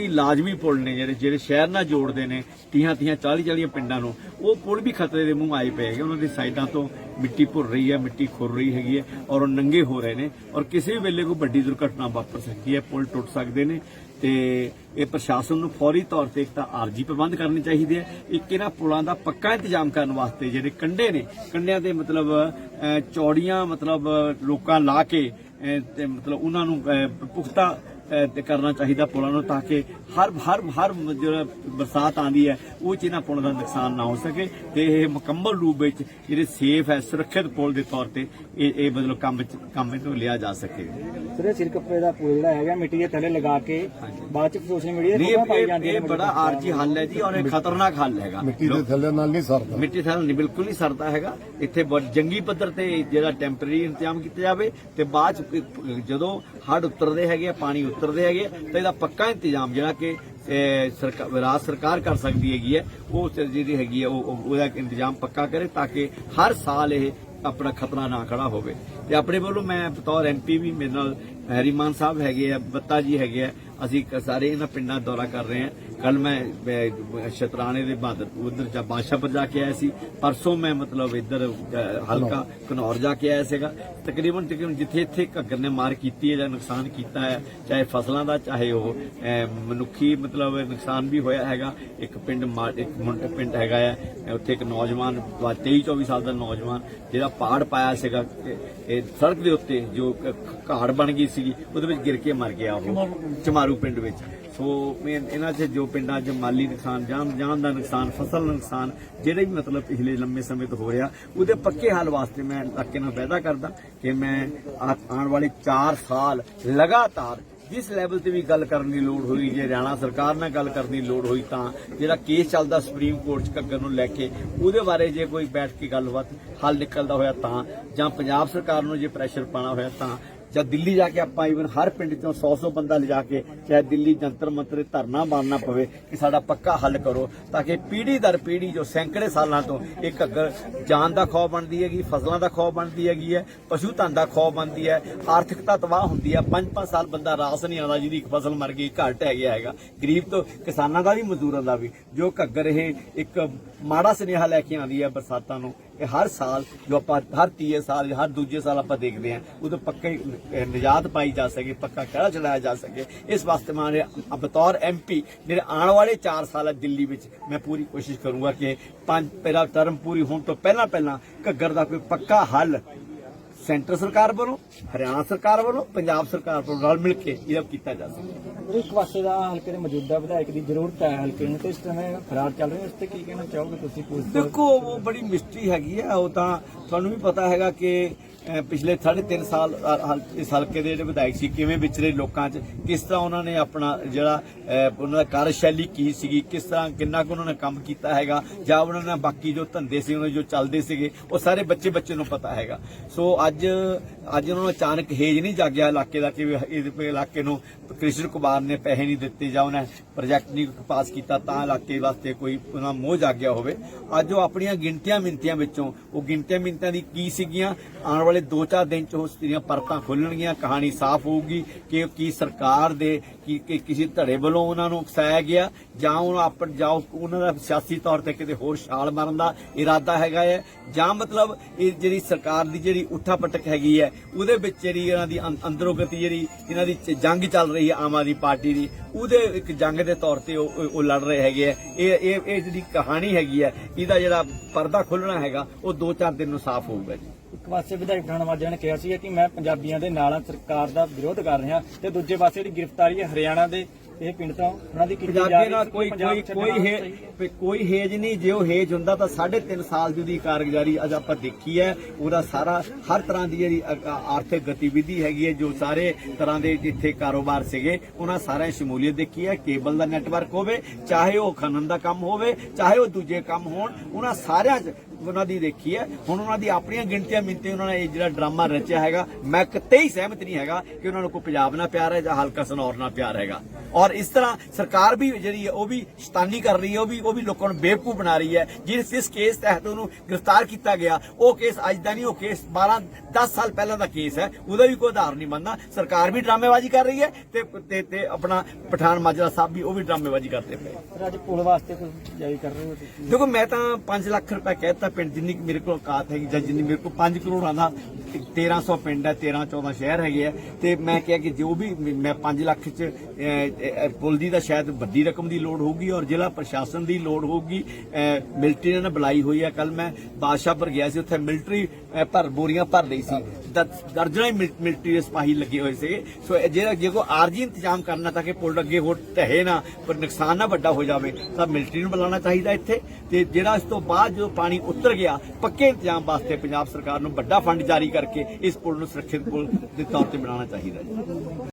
30 ਲਾਜ਼ਮੀ ਪੁਲ ਨੇ ਜਿਹੜੇ ਜਿਹੜੇ ਸ਼ਹਿਰ ਨਾਲ ਜੋੜਦੇ ਨੇ 30 30 40 40 ਪਿੰਡਾਂ ਨੂੰ, ਉਹ ਪੁਲ ਵੀ ਖਤਰੇ ਦੇ ਮੂੰਹ ਆਏ ਪਏ ਹੈਗੇ। ਉਹਨਾਂ ਦੀ ਸਾਈਡਾਂ ਤੋਂ ਮਿੱਟੀ ਭੁਰ ਰਹੀ ਹੈ, ਮਿੱਟੀ ਖੁਰ ਰਹੀ ਹੈਗੀ ਹੈ ਔਰ ਉਹ ਨੰਗੇ ਹੋ ਰਹੇ ਨੇ ਔਰ ਕਿਸੇ ਵੀ ਵੇਲੇ ਕੋਈ ਵੱਡੀ ਦੁਰਘਟਨਾ ਵਾਪਰ ਸਕਦੀ ਹੈ, ਪੁਲ ਟੁੱਟ ਸਕਦੇ ਨੇ ਤੇ ਇਹ ਪ੍ਰਸ਼ਾਸਨ ਨੂੰ ਫੌਰੀ ਤੌਰ ਤੇ ਇੱਕ ਤਾਂ ਆਰਜੀ ਪ੍ਰਬੰਧ ਕਰਨੇ ਚਾਹੀਦੇ ਆ। ਇੱਕ ਇਹਨਾਂ ਪੁਲਾਂ ਦਾ ਪੱਕਾ ਇੰਤਜ਼ਾਮ ਕਰਨ ਵਾਸਤੇ ਜਿਹੜੇ ਕੰਢੇ ਨੇ, ਕੰਢਿਆਂ ਦੇ ਮਤਲਬ ਚੌੜੀਆਂ ਮਤਲਬ ਲੋਕਾਂ ਲਾ ਕੇ ਤੇ ਮਤਲਬ ਉਹਨਾਂ ਨੂੰ ਪੁਖਤਾ ਕਰਨਾ ਚਾਹੀਦਾ ਪੁਲਾਂ ਨੂੰ ਤਾਂ ਕਿ ਹਰ ਹਰ ਹਰ ਜਿਹੜਾ ਬਰਸਾਤ ਆਂਦੀ ਹੈ ਉਹ ਚ ਇਹਨਾਂ ਪੁਲਾਂ ਦਾ ਨੁਕਸਾਨ ਨਾ ਹੋ ਸਕੇ ਤੇ ਇਹ ਮੁਕੰਮਲ ਰੂਪ ਵਿੱਚ ਜਿਹੜੇ ਸੇਫ ਹੈ ਸੁਰੱਖਿਅਤ ਪੁਲ ਦੇ ਤੌਰ ਤੇ ਇਹ ਇਹ ਮਤਲਬ ਕੰਮ ਵਿੱਚ ਕੰਮ ਵਿੱਚ ਲਿਆ ਜਾ ਸਕੇ। ਸਰ ਇਹ ਸਿਰਕੱਪੇ ਦਾ ਪੁਲ ਜਿਹੜਾ ਹੈਗਾ ਮਿੱਟੀ ਦੇ ਥੱਲੇ ਲਗਾ ਕੇ ਬਾਅਦ ਚ ਸੋਸ਼ਲ ਮੀਡੀਆ ਤੇ ਪਾਈ ਇਹ- ਜਾਂਦੀਆਂ ਇਹ ਨੇ ਬੜਾ ਆਰਜੀ ਹੱਲ ਹੈ ਜੀ ਔਰ ਇਹ ਖਤਰਨਾਕ ਹੱਲ ਹੈਗਾ। ਮਿੱਟੀ ਦੇ ਥੱਲੇ ਨਾਲ ਨਹੀਂ ਸਰਦਾ। ਮਿੱਟੀ ਥਾਲ ਨਹੀਂ ਬਿਲਕੁਲ ਨਹੀਂ ਸਰਦਾ ਹੈਗਾ। ਇੱਥੇ ਬਹੁਤ ਜੰਗੀ ਪੱਧਰ ਤੇ ਜਿਹੜਾ ਟੈਂਪਰੇਰੀ ਇੰਤਜ਼ਾਮ ਕੀਤਾ ਜਾਵੇ ਤੇ ਬਾਅਦ ਚ ਜਦੋਂ ਹੜ ਉਤਰਦੇ ਹੈਗੇ ਆ, ਪਾਣੀ ਉਤਰਦੇ ਹੈਗੇ ਤਾਂ ਇਹਦਾ ਪੱਕਾ ਇੰਤਜ਼ਾਮ ਜਿਹੜਾ ਕਿ ਇਹ ਸਰਕਾਰ ਰਾਜ ਸਰਕਾਰ ਕਰ ਸਕਦੀ ਹੈਗੀ ਹੈ, ਉਹ ਜਿਹੜੀ ਹੈਗੀ ਹੈ ਉਹ- ਉਹਦਾ ਇੰਤਜ਼ਾਮ ਪੱਕਾ ਕਰੇ ਤਾਂ ਕਿ ਹਰ ਸਾਲ ਇਹ ਆਪਣਾ ਖਤਰਾ ਨਾ ਖੜਾ ਹੋਵੇ। ਤੇ ਆਪਣੇ ਵੱਲੋਂ ਮੈਂ ਬਤੌਰ ਐਮਪੀ ਵੀ ਮੇਰੇ ਨਾਲ, ਹੈਰੀਮਾਨ ਸਾਹਿਬ ਹੈਗੇ ਆ, ਬੱਤਾ ਜੀ ਹੈਗੇ ਆ ਅਸੀਂ ਸਾਰੇ ਇਹਨਾਂ ਪਿੰਡਾਂ ਦੌਰਾ ਕਰ ਰਹੇ ਹਾਂ। ਕੱਲ ਮੈਂ ਸ਼ਤਰਾਣੇ ਦੇ ਬਾਦਰ ਉਧਰ ਜਾ ਬਾਦਸ਼ਾਹਪੁਰ ਜਾ ਕੇ ਆਇਆ ਸੀ। ਪਰਸੋਂ ਮੈਂ ਮਤਲਬ ਇੱਧਰ ਹਲਕਾ ਘਨੌਰ ਜਾ ਕੇ ਆਇਆ ਸੀਗਾ। ਤਕਰੀਬਨ ਤਕਰੀਬਨ ਜਿੱਥੇ ਇੱਥੇ ਘੱਗਰ ਨੇ ਮਾਰ ਕੀਤੀ ਹੈ ਜਾਂ ਨੁਕਸਾਨ ਕੀਤਾ ਹੈ ਚਾਹੇ ਫਸਲਾਂ ਦਾ ਚਾਹੇ ਉਹ ਮਨੁੱਖੀ ਮਤਲਬ ਨੁਕਸਾਨ ਵੀ ਹੋਇਆ ਹੈਗਾ। ਇੱਕ ਪਿੰਡ ਇੱਕ ਮੁੰਡਾ ਪਿੰਡ ਹੈਗਾ ਹੈ ਉੱਥੇ ਇੱਕ ਨੌਜਵਾਨ 23 24 ਸਾਲ ਦਾ ਨੌਜਵਾਨ ਜਿਹੜਾ ਪਹਾੜ ਪਾਇਆ ਸੀਗਾ। ਇਹ- ਸੜਕ ਦੇ ਉੱਤੇ ਜੋ ਘਾੜ ਬਣ ਗਈ ਸੀਗੀ ਉਹਦੇ ਵਿੱਚ ਗਿਰ ਕੇ ਮਰ ਗਿਆ ਉਹ। ਚਮਾਰੂ ਪਿੰਡ ਵਿੱਚ। ਸੋ ਇਹਨਾਂ 'ਚ ਜੋ ਪਿੰਡਾਂ 'ਚ ਮਾਲੀ ਨੁਕਸਾਨ, ਜਾਨ ਜਾਨ ਦਾ ਨੁਕਸਾਨ, ਫਸਲ ਦਾ ਨੁਕਸਾਨ, ਜਿਹੜੇ ਵੀ ਮਤਲਬ ਪਿਛਲੇ ਲੰਮੇ ਸਮੇਂ ਤੋਂ ਹੋ ਰਿਹਾ, ਉਹਦੇ ਪੱਕੇ ਹੱਲ ਵਾਸਤੇ ਮੈਂ ਇਲਾਕੇ ਨਾਲ ਵਾਅਦਾ ਕਰਦਾ ਕਿ ਮੈਂ ਆਉਣ ਵਾਲੇ 4 ਸਾਲ ਲਗਾਤਾਰ ਜਿਸ ਲੈਵਲ ਤੇ ਵੀ ਗੱਲ ਕਰਨ ਦੀ ਲੋੜ ਹੋਈ, ਜੇ ਹਰਿਆਣਾ ਸਰਕਾਰ ਨਾਲ ਗੱਲ ਕਰਨ ਦੀ ਲੋੜ ਹੋਈ ਤਾਂ ਜਿਹੜਾ ਕੇਸ ਚੱਲਦਾ ਸੁਪਰੀਮ ਕੋਰਟ 'ਚ ਘੱਗਰ ਨੂੰ ਲੈ ਕੇ, ਉਹਦੇ ਬਾਰੇ ਜੇ ਕੋਈ ਬੈਠ ਕੇ ਗੱਲਬਾਤ ਹੱਲ ਨਿਕਲਦਾ ਹੋਇਆ ਤਾਂ ਜਾਂ ਪੰਜਾਬ ਸਰਕਾਰ ਨੂੰ ਜੇ ਪ੍ਰੈਸ਼ਰ ਪਾਣਾ ਹੋਇਆ ਤਾਂ ਜਾਂ ਦਿੱਲੀ ਜਾ ਕੇ ਆਪਾਂ ਇਵਨ ਹਰ ਪਿੰਡ ਚੋਂ 100-100 ਬੰਦਾ ਲਿਜਾ ਕੇ ਚਾਹੇ ਦਿੱਲੀ ਜੰਤਰ ਮੰਤਰ ਧਰਨਾ ਮਾਰਨਾ ਪਵੇ ਕਿ ਸਾਡਾ ਪੱਕਾ ਹੱਲ ਕਰੋ, ਤਾਂ ਕਿ ਪੀੜ੍ਹੀ ਦਰ ਪੀੜ੍ਹੀ ਜੋ ਸੈਂਕੜੇ ਸਾਲਾਂ ਤੋਂ ਇਹ ਘੱਗਰ ਜਾਨ ਦਾ ਖੌਫ ਬਣਦੀ ਹੈਗੀ, ਫਸਲਾਂ ਦਾ ਖੌਫ ਬਣਦੀ ਹੈਗੀ ਹੈ, ਪਸ਼ੂ ਧਨ ਦਾ ਖੌਫ ਬਣਦੀ ਹੈ, ਆਰਥਿਕਤਾ ਤਬਾਹ ਹੁੰਦੀ ਹੈ 5-5 ਸਾਲ ਬੰਦਾ ਰਾਸ ਨਹੀਂ ਆਉਂਦਾ ਜਿਹਦੀ ਇੱਕ ਫਸਲ ਮਰ ਗਈ, ਘਰ ਟਹਿ ਗਿਆ ਹੈਗਾ। ਗਰੀਬ ਤੋਂ ਕਿਸਾਨਾਂ ਦਾ ਵੀ ਮਜ਼ਦੂਰਾਂ ਦਾ ਵੀ, ਜੋ ਘੱਗਰ ਇਹ ਇੱਕ ਮਾੜਾ ਸੁਨੇਹਾ ਲੈ ਕੇ ਆਉਂਦੀ ਹੈ ਬਰਸਾਤਾਂ ਨੂੰ ਇਹ ਹਰ ਸਾਲ ਜੋ ਆਪਾਂ ਹਰ ਤੀਏ ਸਾਲ ਹਰ ਦੂਜੇ ਸਾਲ ਆਪਾਂ ਦੇਖਦੇ ਹਾਂ, ਉਦੋਂ ਪੱਕੇ ਨਿਜਾਤ ਪਾਈ ਜਾ ਸਕੇ, ਪੱਕਾ ਕਿਹੜਾ ਚਲਾਇਆ ਜਾ ਸਕੇ। ਇਸ ਵਾਸਤੇ ਮੈਂ ਬਤੌਰ ਐਮਪੀ ਜਿਹੜੇ ਆਉਣ ਵਾਲੇ 4 ਸਾਲ ਦਿੱਲੀ ਵਿੱਚ, ਮੈਂ ਪੂਰੀ ਕੋਸ਼ਿਸ਼ ਕਰੂੰਗਾ ਕਿ ਪੰਜ ਮੇਰਾ ਟਰਮ ਪੂਰੀ ਹੋਣ ਤੋਂ ਪਹਿਲਾਂ ਪਹਿਲਾਂ ਘੱਗਰ ਦਾ ਕੋਈ ਪੱਕਾ ਹੱਲ ਸੈਂਟਰ ਸਰਕਾਰ ਵੱਲੋਂ ਹਰਿਆਣਾ ਸਰਕਾਰ ਵੱਲੋਂ ਪੰਜਾਬ ਸਰਕਾਰ ਵੱਲੋਂ ਰਲ ਮਿਲ ਕੇ ਇਹਦਾ ਕੀਤਾ ਜਾ ਸਕੇ ਇੱਕ ਪਾਸੇ ਦਾ ਹਲਕੇ ਦੇ ਮੌਜੂਦਾ ਵਿਧਾਇਕ ਦੀ ਜ਼ਰੂਰਤ ਹੈ ਹਲਕੇ ਨੂੰ ਤੇ ਇਸ ਸਮੇਂ ਫਰਾਰ ਚੱਲ ਰਹੇ ਉਸ ਤੇ ਕੀ ਕਹਿਣਾ ਚਾਹੋਗੇ ਤੁਸੀਂ ਤੋਂ? ਦੇਖੋ ਉਹ ਬੜੀ ਮਿਸਟਰੀ ਹੈਗੀ ਆ ਉਹ ਤਾਂ ਤੁਹਾਨੂੰ ਵੀ ਪਤਾ ਹੈਗਾ ਕਿ ਪਿਛਲੇ 3.5 ਸਾਲ ਇਸ ਹਲਕੇ ਦੇ ਜਿਹੜੇ ਵਿਧਾਇਕ ਸੀ ਕਿਵੇਂ ਵਿਚਰੇ ਲੋਕਾਂ 'ਚ ਕਿਸ ਤਰ੍ਹਾਂ ਉਹਨਾਂ ਨੇ ਆਪਣਾ ਜਿਹੜਾ ਉਹਨਾਂ ਦਾ ਕਾਰਜਸ਼ੈਲੀ ਕੀ ਸੀਗੀ ਕਿਸ ਤਰ੍ਹਾਂ ਕਿੰਨਾ ਕੁ ਉਹਨਾਂ ਨੇ ਕੰਮ ਕੀਤਾ ਹੈਗਾ ਜਾਂ ਉਹਨਾਂ ਨੇ ਬਾਕੀ ਜੋ ਧੰਦੇ ਸੀ ਉਹਨਾਂ ਜੋ ਚੱਲਦੇ ਸੀਗੇ ਉਹ ਸਾਰੇ ਬੱਚੇ ਬੱਚੇ ਨੂੰ ਪਤਾ ਹੈਗਾ ਸੋ ਅੱਜ 就 ਅੱਜ ਉਹਨਾਂ ਨੂੰ ਅਚਾਨਕ ਹੇਜ ਨਹੀਂ ਜਾਗਿਆ ਇਲਾਕੇ ਦਾ ਕਿ ਇਸ ਇਲਾਕੇ ਨੂੰ ਕ੍ਰਿਸ਼ਨ ਕੁਮਾਰ ਨੇ ਪੈਸੇ ਨਹੀਂ ਦਿੱਤੇ ਜਾਂ ਉਹਨਾਂ ਪ੍ਰੋਜੈਕਟ ਨਹੀਂ ਪਾਸ ਕੀਤਾ ਤਾਂ ਇਲਾਕੇ ਵਾਸਤੇ ਕੋਈ ਉਹਨਾਂ ਮੋਹ ਜਾਗਿਆ ਹੋਵੇ। ਅੱਜ ਉਹ ਆਪਣੀਆਂ ਗਿਣਤੀਆਂ ਮਿੰਤੀਆਂ ਵਿੱਚੋਂ, ਉਹ ਗਿਣਤੀਆਂ ਮਿੰਤੀਆਂ ਦੀ ਕੀ ਸੀਗੀਆਂ? ਆਉਣ ਵਾਲੇ 2-4 ਦਿਨ ਚ ਉਸ ਦੀਆਂ ਪਰਤਾਂ ਖੁੱਲਣਗੀਆਂ, ਕਹਾਣੀ ਸਾਫ਼ ਹੋਊਗੀ ਕਿ ਕੀ ਸਰਕਾਰ ਦੇ, ਕਿ ਕਿਸੇ ਧੜੇ ਵੱਲੋਂ ਉਹਨਾਂ ਨੂੰ ਉਕਸਾਇਆ ਗਿਆ ਜਾਂ ਉਹ ਆਪਣ ਜਾਓ ਉਹਨਾਂ ਦਾ ਸਿਆਸੀ ਤੌਰ ਤੇ ਕਿਤੇ ਹੋਰ ਛਾਲ ਮਾਰਨ ਦਾ ਇਰਾਦਾ ਹੈਗਾ ਹੈ। ਜਾਂ ਮਤਲਬ ਇਹ ਜਿਹੜੀ ਸਰਕਾਰ ਦੀ ਜਿਹੜੀ ਉਠਾ ਪਟਕ ਹੈਗੀ ਹੈ ਉਹਦੇ ਵਿੱਚ ਜਿਹੜੀ ਇਹਨਾਂ ਦੀ ਅੰ- ਅੰਦਰੋਂ ਗਤੀ ਜਿਹੜੀ ਇਹਨਾਂ ਦੀ ਜੰਗ ਚੱਲ ਰਹੀ ਹੈ ਆਮ ਆਦਮੀ ਪਾਰਟੀ ਦੀ, ਉਹਦੇ ਇੱਕ ਜੰਗ ਦੇ ਤੌਰ ਤੇ ਉਹ ਉਹ ਲੜ ਰਹੇ ਹੈਗੇ ਆ। ਇਹ ਇਹ ਇਹ ਜਿਹੜੀ ਕਹਾਣੀ ਹੈਗੀ ਹੈ ਇਹਦਾ ਜਿਹੜਾ ਪਰਦਾ ਖੁੱਲਣਾ ਹੈਗਾ, ਉਹ 2-4 ਦਿਨ ਨੂੰ ਸਾਫ਼ ਹੋਊਗਾ ਜੀ। ਪਾਸੇ ਵਿਧਾਇਕ ਪਠਾਨ ਮਾਜਰਾ ਨੇ ਕਿਹਾ ਸੀ ਕਿ ਮੈਂ ਪੰਜਾਬੀਆਂ ਦੇ ਨਾਲ ਹਾਂ, ਸਰਕਾਰ ਦਾ ਵਿਰੋਧ ਕਰ ਰਿਹਾ ਤੇ ਦੂਜੇ ਪਾਸੇ ਜਿਹੜੀ ਗ੍ਰਿਫਤਾਰੀ ਹੈ ਹਰਿਆਣਾ ਦੇ ਇਹ ਪਿੰਡ ਤੋਂ ਉਹਨਾਂ ਦੀ ਕੀਤੀ ਜਾ ਰਹੀ ਨਾਲ ਸੀ, ਕੋਈ ਕੋਈ ਕੋਈ ਹੇ ਕੋਈ ਹੇਜ ਨਹੀਂ ਜੇ ਉਹ ਹੇਜ ਹੁੰਦਾ ਤਾਂ 3.5 ਸਾਲ ਦੀ ਉਹਦੀ ਕਾਰਗੁਜ਼ਾਰੀ ਅੱਜ ਆਪਾਂ ਦੇਖੀ ਹੈ। ਉਹਦਾ ਸਾਰਾ ਹਰ ਤਰ੍ਹਾਂ ਦੀ ਜਿਹੜੀ ਆਰਥਿਕ ਗਤੀਵਿਧੀ ਹੈਗੀ ਹੈ ਜੋ ਸਾਰੇ ਤਰ੍ਹਾਂ ਦੇ ਜਿੱਥੇ ਕਾਰੋਬਾਰ ਸੀਗੇ ਉਹਨਾਂ ਸਾਰਿਆਂ ਸ਼ਮੂਲੀਅਤ ਦੇਖੀ ਹੈ। ਕੇਬਲ ਦਾ ਨੈਟਵਰਕ ਹੋਵੇ ਚਾਹੇ ਉਹ ਖਨਨ ਦਾ ਕੰਮ ਹੋਵੇ ਚਾਹੇ ਉਹ ਦੂਜੇ ਕੰਮ ਹੋਣ ਉਹਨਾਂ ਸਾਰਿਆਂ 'ਚ ਉਹਨਾਂ ਦੀ ਦੇਖੀ ਹੈ। ਹੁਣ ਉਹਨਾਂ ਦੀ ਆਪਣੀਆਂ ਗਿਣਤੀਆਂ ਮਿੰਤੇ ਉਹਨਾਂ ਨੇ ਇਹ ਜਿਹੜਾ ਡਰਾਮਾ ਰਚਿਆ ਹੈਗਾ, ਮੈਂ ਕਿਤੇ ਹੀ ਸਹਿਮਤ ਨਹੀਂ ਹੈਗਾ ਕਿ ਉਹਨਾਂ ਨੂੰ ਕੋਈ ਪੰਜਾਬ ਨਾਲ ਪਿਆਰ ਹੈ ਜਾਂ ਹਲਕਾ ਸਨੌਰ ਨਾਲ ਪਿਆਰ ਹੈਗਾ। ਔਰ ਇਸ ਤਰ੍ਹਾਂ ਸਰਕਾਰ ਵੀ ਜਿਹੜੀ ਹੈ ਉਹ ਵੀ ਸ਼ੈਤਾਨੀ ਕਰ ਰਹੀ ਹੈ ਉਹ ਵੀ ਉਹ ਵੀ ਲੋਕਾਂ ਨੂੰ ਬੇਵਕੂਫ ਬਣਾ ਰਹੀ ਹੈ। ਜਿਸ ਇਸ ਕੇਸ ਤਹਿਤ ਉਹਨੂੰ ਗ੍ਰਿਫਤਾਰ ਕੀਤਾ ਗਿਆ ਉਹ ਕੇਸ ਅੱਜ ਦਾ ਨਹੀਂ ਉਹ ਕੇਸ 12 10 ਸਾਲ ਪਹਿਲਾਂ ਦਾ ਕੇਸ ਹੈ। ਉਹਦਾ ਵੀ ਕੋਈ ਆਧਾਰ ਨਹੀਂ ਮੰਨਦਾ ਸਰਕਾਰ ਵੀ ਡਰਾਮੇਬਾਜ਼ੀ ਕਰ ਰਹੀ ਹੈ ਤੇ ਤੇ, ਆਪਣਾ ਪਠਾਨ ਮਾਜਰਾ ਸਾਹਿਬ ਵੀ ਉਹ ਵੀ ਡਰਾਮੇਬਾਜ਼ੀ ਕਰਦੇ ਪਏ। ਅੱਜ ਪੁਲ ਵਾਸਤੇ ਕੁਝ ਜਾਰੀ ਕਰ ਰਹੇ ਹੋ ਦੇਖੋ ਮੈਂ ਤਾਂ 5 ਲੱਖ ਰੁਪਏ ਕਹਿਤਾ ਪਿੰਡ ਜਿੰਨੀ ਮੇਰੇ ਕੋਲ ਔਕਾਤ ਹੈਗੀ ਜਾਂ ਜਿੰਨੀ ਮੇਰੇ ਕੋਲ 5 ਕਰੋੜਾਂ ਦਾ 1300 ਪਿੰਡ ਹੈ 13 14 ਸ਼ਹਿਰ ਹੈਗੇ ਆ। ਤੇ ਮੈਂ ਕਿਹਾ ਕਿ ਜੋ ਵੀ ਮੈਂ 5 ਲੱਖ ਚ ਪੁਲ ਦੀ ਤਾਂ ਸ਼ਾਇਦ ਵੱਡੀ ਰਕਮ ਦੀ ਲੋੜ ਹੋਊਗੀ ਔਰ ਜ਼ਿਲ੍ਹਾ ਪ੍ਰਸ਼ਾਸਨ ਦੀ ਲੋੜ ਹੋਊਗੀ। ਮਿਲਟਰੀ ਨੇ ਬੁਲਾਈ ਹੋਈ ਹੈ ਕੱਲ ਮੈਂ ਬਾਦਸ਼ਾਹਪੁਰ ਗਿਆ ਸੀ, ਉੱਥੇ ਮਿਲਟਰੀ ਭਰ ਬੋਰੀਆਂ ਭਰ ਲਈ ਸੀ। ਦਰਜਨਾਂ ਹੀ ਮਿਲ- ਮਿਲਟਰੀ ਦੇ ਸਿਪਾਹੀ ਲੱਗੇ ਹੋਏ ਸੀਗੇ। ਸੋ ਜਿਹੜਾ ਜੇ ਕੋ ਆਰਜੀ ਇੰਤਜ਼ਾਮ ਕਰਨਾ ਤਾਂ ਕਿ ਪੁਲ ਅੱਗੇ ਹੋਰ ਢਹੇ ਨਾ, ਪਰ ਨੁਕਸਾਨ ਨਾ ਵੱਡਾ ਹੋ ਜਾਵੇ, ਤਾਂ ਮਿਲਟਰੀ ਨੂੰ ਬੁਲਾਉਣਾ ਚਾਹੀਦਾ ਇੱਥੇ। ਤੇ ਜਿਹੜਾ ਇਸ ਤੋਂ ਬਾਅਦ ਜਦੋਂ ਪਾਣੀ ਉਤਰ ਗਿਆ, ਪੱਕੇ ਇੰਤਜ਼ਾਮ ਵਾਸਤੇ ਪੰਜਾਬ ਸਰਕਾਰ ਨੂੰ ਵੱਡਾ ਫੰਡ ਜਾਰੀ ਕਰ ਕਰਕੇ ਇਸ ਪੁਲ ਨੂੰ ਸੁਰੱਖਿਅਤ ਪੁਲ ਦੇ ਤੌਰ ਤੇ ਬਣਾਉਣਾ ਚਾਹੀਦਾ ਹੈ।